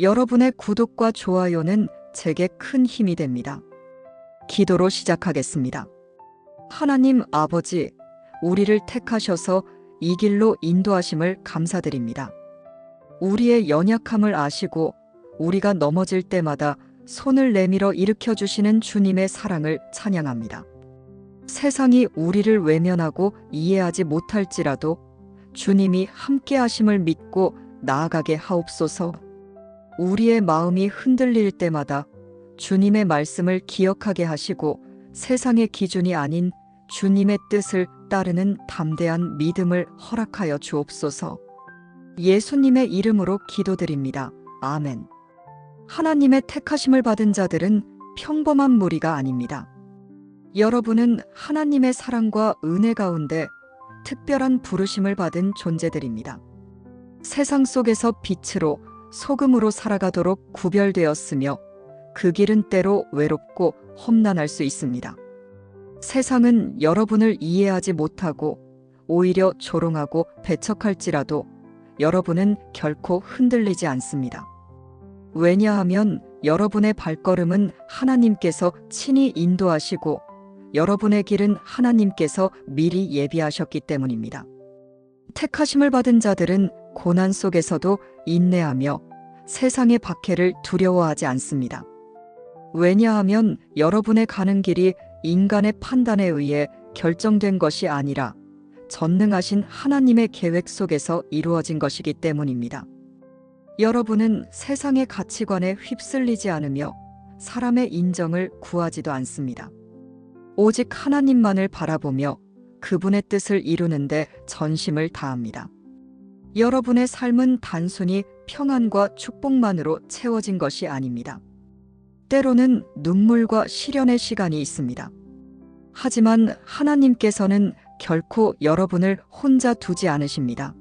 여러분의 구독과 좋아요는 제게 큰 힘이 됩니다. 기도로 시작하겠습니다. 하나님 아버지, 우리를 택하셔서 이 길로 인도하심을 감사드립니다. 우리의 연약함을 아시고 우리가 넘어질 때마다 손을 내밀어 일으켜 주시는 주님의 사랑을 찬양합니다. 세상이 우리를 외면하고 이해하지 못할지라도 주님이 함께 하심을 믿고 나아가게 하옵소서. 우리의 마음이 흔들릴 때마다 주님의 말씀을 기억하게 하시고 세상의 기준이 아닌 주님의 뜻을 따르는 담대한 믿음을 허락하여 주옵소서. 예수님의 이름으로 기도드립니다. 아멘. 하나님의 택하심을 받은 자들은 평범한 무리가 아닙니다. 여러분은 하나님의 사랑과 은혜 가운데 특별한 부르심을 받은 존재들입니다. 세상 속에서 빛으로 소금으로 살아가도록 구별되었으며 그 길은 때로 외롭고 험난할 수 있습니다. 세상은 여러분을 이해하지 못하고 오히려 조롱하고 배척할지라도 여러분은 결코 흔들리지 않습니다. 왜냐하면 여러분의 발걸음은 하나님께서 친히 인도하시고 여러분의 길은 하나님께서 미리 예비하셨기 때문입니다. 택하심을 받은 자들은 고난 속에서도 인내하며 세상의 박해를 두려워하지 않습니다. 왜냐하면 여러분의 가는 길이 인간의 판단에 의해 결정된 것이 아니라 전능하신 하나님의 계획 속에서 이루어진 것이기 때문입니다. 여러분은 세상의 가치관에 휩쓸리지 않으며 사람의 인정을 구하지도 않습니다. 오직 하나님만을 바라보며 그분의 뜻을 이루는데 전심을 다합니다. 여러분의 삶은 단순히 평안과 축복만으로 채워진 것이 아닙니다. 때로는 눈물과 시련의 시간이 있습니다. 하지만 하나님께서는 결코 여러분을 혼자 두지 않으십니다.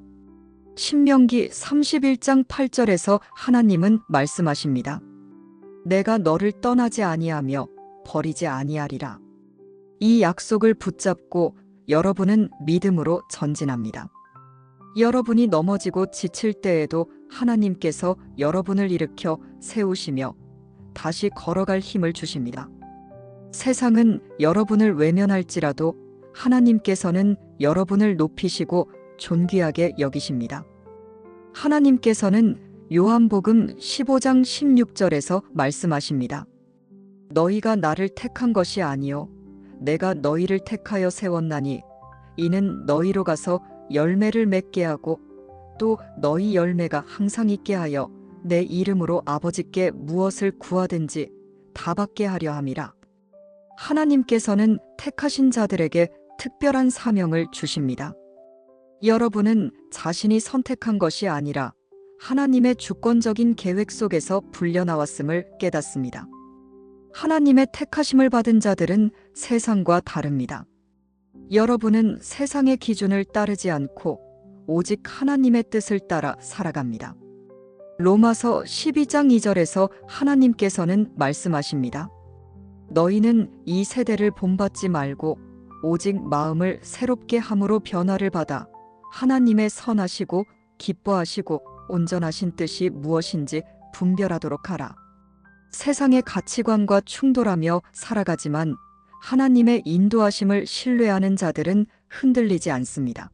신명기 31장 8절에서 하나님은 말씀하십니다. 내가 너를 떠나지 아니하며 버리지 아니하리라. 이 약속을 붙잡고 여러분은 믿음으로 전진합니다. 여러분이 넘어지고 지칠 때에도 하나님께서 여러분을 일으켜 세우시며 다시 걸어갈 힘을 주십니다. 세상은 여러분을 외면할지라도 하나님께서는 여러분을 높이시고 존귀하게 여기십니다. 하나님께서는 요한복음 15장 16절에서 말씀하십니다. 너희가 나를 택한 것이 아니요 내가 너희를 택하여 세웠나니 이는 너희로 가서 열매를 맺게 하고 또 너희 열매가 항상 있게 하여 내 이름으로 아버지께 무엇을 구하든지 다 받게 하려 함이라. 하나님께서는 택하신 자들에게 특별한 사명을 주십니다. 여러분은 자신이 선택한 것이 아니라 하나님의 주권적인 계획 속에서 불려나왔음을 깨닫습니다. 하나님의 택하심을 받은 자들은 세상과 다릅니다. 여러분은 세상의 기준을 따르지 않고 오직 하나님의 뜻을 따라 살아갑니다. 로마서 12장 2절에서 하나님께서는 말씀하십니다. 너희는 이 세대를 본받지 말고 오직 마음을 새롭게 함으로 변화를 받아 하나님의 선하시고 기뻐하시고 온전하신 뜻이 무엇인지 분별하도록 하라. 세상의 가치관과 충돌하며 살아가지만 하나님의 인도하심을 신뢰하는 자들은 흔들리지 않습니다.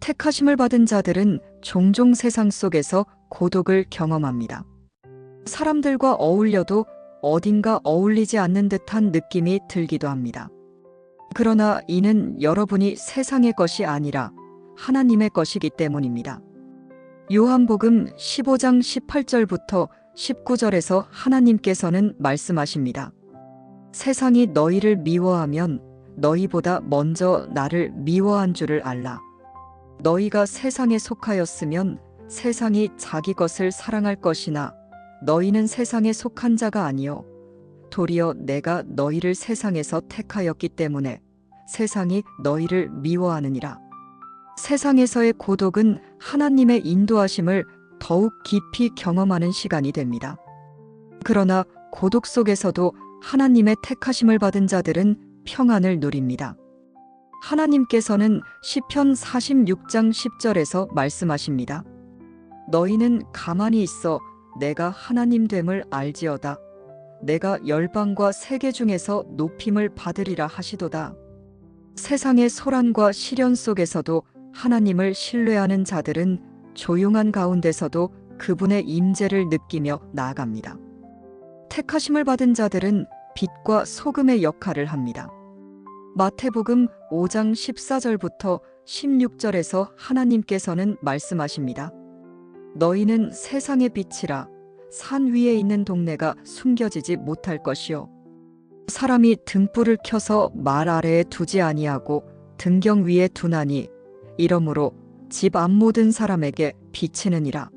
택하심을 받은 자들은 종종 세상 속에서 고독을 경험합니다. 사람들과 어울려도 어딘가 어울리지 않는 듯한 느낌이 들기도 합니다. 그러나 이는 여러분이 세상의 것이 아니라 하나님의 것이기 때문입니다. 요한복음 15장 18절부터 19절에서 하나님께서는 말씀하십니다. 세상이 너희를 미워하면 너희보다 먼저 나를 미워한 줄을 알라. 너희가 세상에 속하였으면 세상이 자기 것을 사랑할 것이나 너희는 세상에 속한 자가 아니요 도리어 내가 너희를 세상에서 택하였기 때문에 세상이 너희를 미워하느니라. 세상에서의 고독은 하나님의 인도하심을 더욱 깊이 경험하는 시간이 됩니다. 그러나 고독 속에서도 하나님의 택하심을 받은 자들은 평안을 누립니다. 하나님께서는 시편 46장 10절에서 말씀하십니다. 너희는 가만히 있어 내가 하나님 됨을 알지어다. 내가 열방과 세계 중에서 높임을 받으리라 하시도다. 세상의 소란과 시련 속에서도 하나님을 신뢰하는 자들은 조용한 가운데서도 그분의 임재를 느끼며 나아갑니다. 택하심을 받은 자들은 빛과 소금의 역할을 합니다. 마태복음 5장 14절부터 16절에서 하나님께서는 말씀하십니다. 너희는 세상의 빛이라 산 위에 있는 동네가 숨겨지지 못할 것이요. 사람이 등불을 켜서 말 아래에 두지 아니하고 등경 위에 두나니 이러므로 집 앞 모든 사람에게 비치느니라.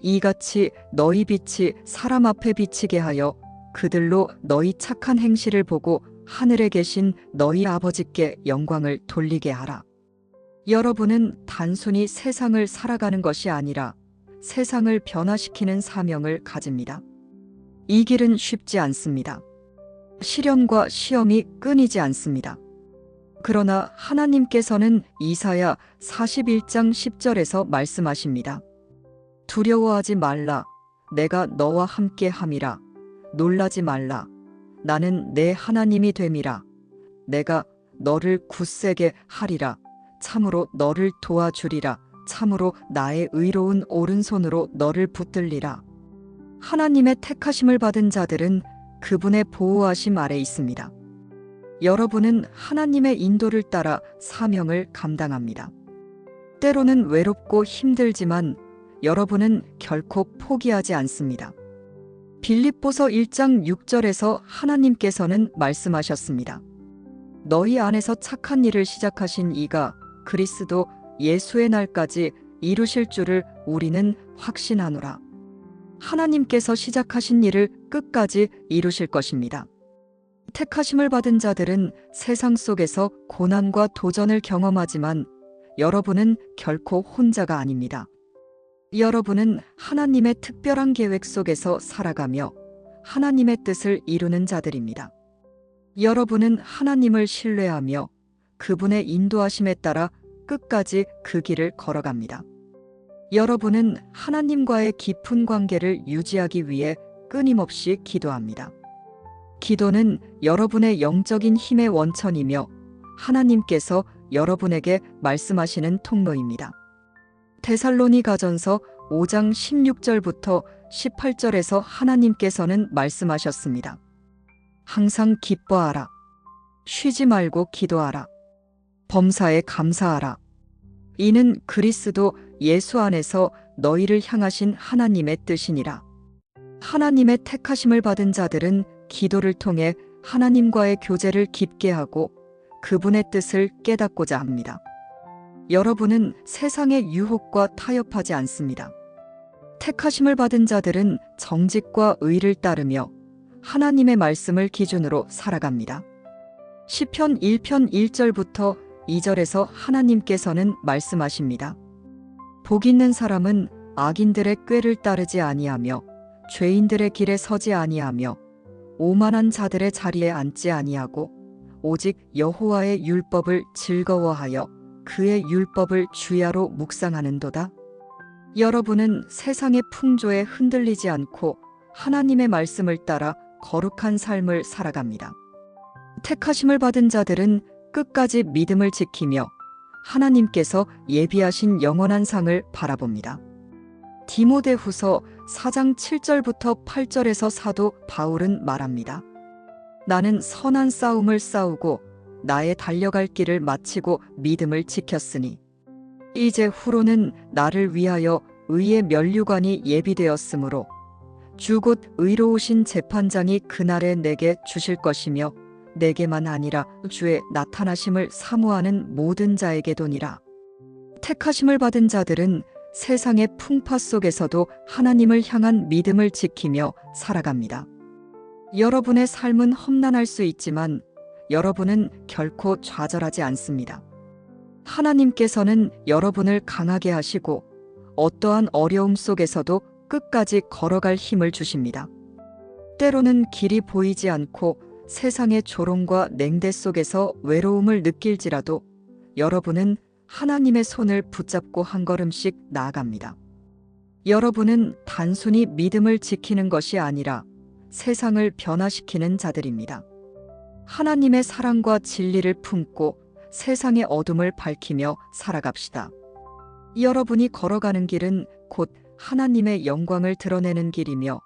이같이 너희 빛이 사람 앞에 비치게 하여 그들로 너희 착한 행실을 보고 하늘에 계신 너희 아버지께 영광을 돌리게 하라. 여러분은 단순히 세상을 살아가는 것이 아니라 세상을 변화시키는 사명을 가집니다. 이 길은 쉽지 않습니다. 시련과 시험이 끊이지 않습니다. 그러나 하나님께서는 이사야 41장 10절에서 말씀하십니다. 두려워하지 말라. 내가 너와 함께 함이라. 놀라지 말라. 나는 내 하나님이 됨이라. 내가 너를 굳세게 하리라. 참으로 너를 도와주리라. 참으로 나의 의로운 오른손으로 너를 붙들리라. 하나님의 택하심을 받은 자들은 그분의 보호하심 아래 있습니다. 여러분은 하나님의 인도를 따라 사명을 감당합니다. 때로는 외롭고 힘들지만 여러분은 결코 포기하지 않습니다. 빌립보서 1장 6절에서 하나님께서는 말씀하셨습니다. 너희 안에서 착한 일을 시작하신 이가 그리스도 예수의 날까지 이루실 줄을 우리는 확신하노라. 하나님께서 시작하신 일을 끝까지 이루실 것입니다. 택하심을 받은 자들은 세상 속에서 고난과 도전을 경험하지만 여러분은 결코 혼자가 아닙니다. 여러분은 하나님의 특별한 계획 속에서 살아가며 하나님의 뜻을 이루는 자들입니다. 여러분은 하나님을 신뢰하며 그분의 인도하심에 따라 끝까지 그 길을 걸어갑니다. 여러분은 하나님과의 깊은 관계를 유지하기 위해 끊임없이 기도합니다. 기도는 여러분의 영적인 힘의 원천이며 하나님께서 여러분에게 말씀하시는 통로입니다. 데살로니가전서 5장 16절부터 18절에서 하나님께서는 말씀하셨습니다. 항상 기뻐하라. 쉬지 말고 기도하라. 범사에 감사하라. 이는 그리스도 예수 안에서 너희를 향하신 하나님의 뜻이니라. 하나님의 택하심을 받은 자들은 기도를 통해 하나님과의 교제를 깊게 하고 그분의 뜻을 깨닫고자 합니다. 여러분은 세상의 유혹과 타협하지 않습니다. 택하심을 받은 자들은 정직과 의를 따르며 하나님의 말씀을 기준으로 살아갑니다. 시편 1편 1절부터 2절에서 하나님께서는 말씀하십니다. 복 있는 사람은 악인들의 꾀를 따르지 아니하며 죄인들의 길에 서지 아니하며 오만한 자들의 자리에 앉지 아니하고 오직 여호와의 율법을 즐거워하여 그의 율법을 주야로 묵상하는도다. 여러분은 세상의 풍조에 흔들리지 않고 하나님의 말씀을 따라 거룩한 삶을 살아갑니다. 택하심을 받은 자들은 끝까지 믿음을 지키며 하나님께서 예비하신 영원한 상을 바라봅니다. 디모데 후서 4장 7절부터 8절에서 사도 바울은 말합니다. 나는 선한 싸움을 싸우고 나의 달려갈 길을 마치고 믿음을 지켰으니 이제 후로는 나를 위하여 의의 면류관이 예비되었으므로 주 곧 의로우신 재판장이 그날에 내게 주실 것이며 내게만 아니라 주의 나타나심을 사모하는 모든 자에게도니라. 택하심을 받은 자들은 세상의 풍파 속에서도 하나님을 향한 믿음을 지키며 살아갑니다. 여러분의 삶은 험난할 수 있지만 여러분은 결코 좌절하지 않습니다. 하나님께서는 여러분을 강하게 하시고 어떠한 어려움 속에서도 끝까지 걸어갈 힘을 주십니다. 때로는 길이 보이지 않고 세상의 조롱과 냉대 속에서 외로움을 느낄지라도 여러분은 하나님의 손을 붙잡고 한 걸음씩 나아갑니다. 여러분은 단순히 믿음을 지키는 것이 아니라 세상을 변화시키는 자들입니다. 하나님의 사랑과 진리를 품고 세상의 어둠을 밝히며 살아갑시다. 여러분이 걸어가는 길은 곧 하나님의 영광을 드러내는 길이며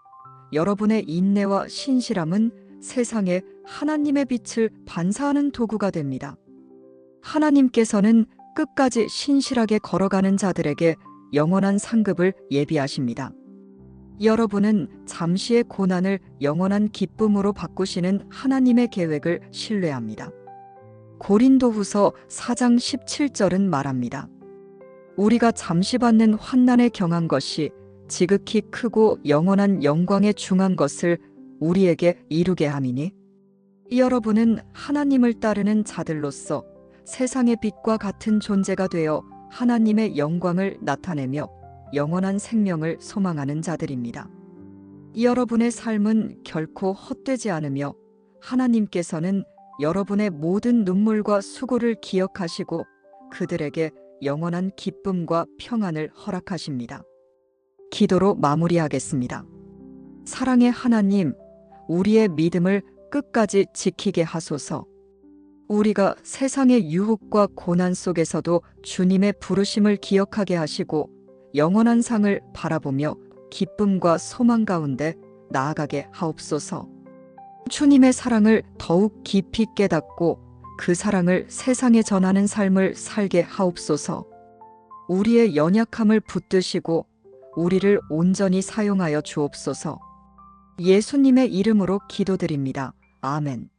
여러분의 인내와 신실함은 세상에 하나님의 빛을 반사하는 도구가 됩니다. 하나님께서는 끝까지 신실하게 걸어가는 자들에게 영원한 상급을 예비하십니다. 여러분은 잠시의 고난을 영원한 기쁨으로 바꾸시는 하나님의 계획을 신뢰합니다. 고린도후서 4장 17절은 말합니다. 우리가 잠시 받는 환난에 경한 것이 지극히 크고 영원한 영광에 중한 것을 우리에게 이루게 함이니 여러분은 하나님을 따르는 자들로서 세상의 빛과 같은 존재가 되어 하나님의 영광을 나타내며 영원한 생명을 소망하는 자들입니다. 여러분의 삶은 결코 헛되지 않으며 하나님께서는 여러분의 모든 눈물과 수고를 기억하시고 그들에게 영원한 기쁨과 평안을 허락하십니다. 기도로 마무리하겠습니다. 사랑의 하나님, 우리의 믿음을 끝까지 지키게 하소서. 우리가 세상의 유혹과 고난 속에서도 주님의 부르심을 기억하게 하시고 영원한 상을 바라보며 기쁨과 소망 가운데 나아가게 하옵소서. 주님의 사랑을 더욱 깊이 깨닫고 그 사랑을 세상에 전하는 삶을 살게 하옵소서. 우리의 연약함을 붙드시고 우리를 온전히 사용하여 주옵소서. 예수님의 이름으로 기도드립니다. 아멘.